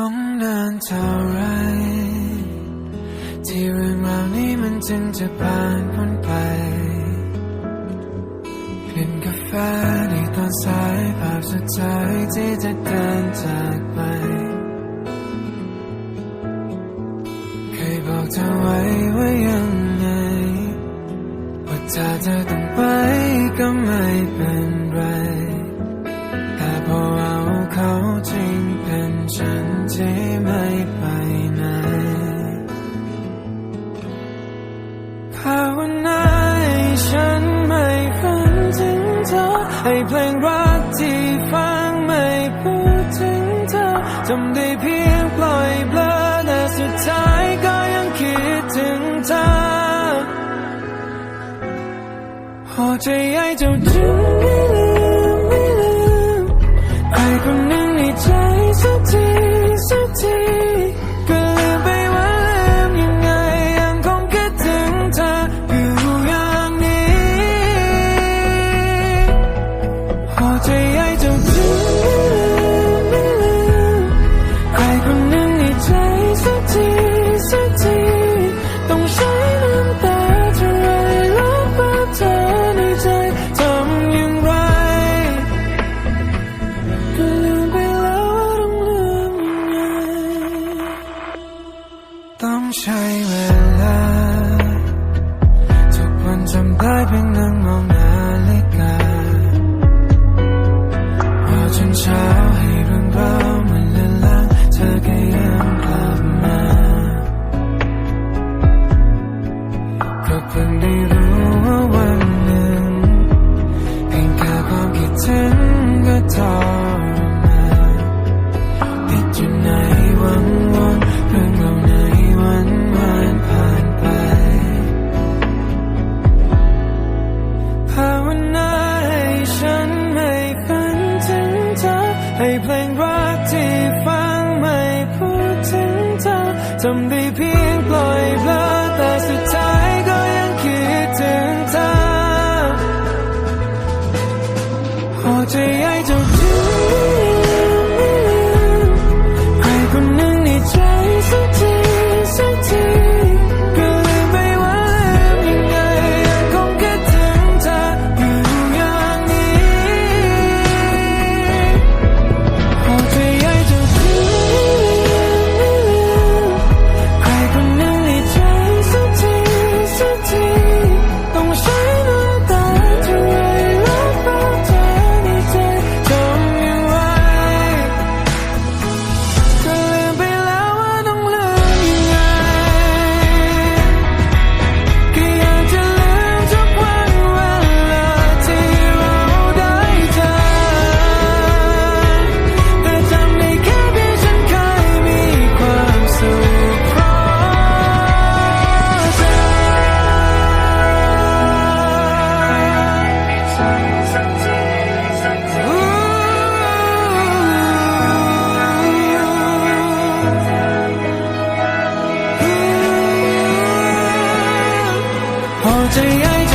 ต้องเดินเท่าไร ที่เรื่องราวนี้มันจึงจะผ่านพ้นไปเลิ่นกาแฟในตอนสายภาพสุดท้ายที่จะเดินจากไป เคยบอกเธอไว้ว่ายังไง ว่าถ้เธอต้องไป ให้เพลงรักที่ฟังไม่พูดถึงเธอทำได้เพียงปล่อยเบลอแต่สุดท้ายก็ยังคิดถึงเธอพอใจไอ้เจ้าจึงไม่ลืมไม่ลืมใครคนหนึ่งในใจสักทีสักที sunshine they playing 最爱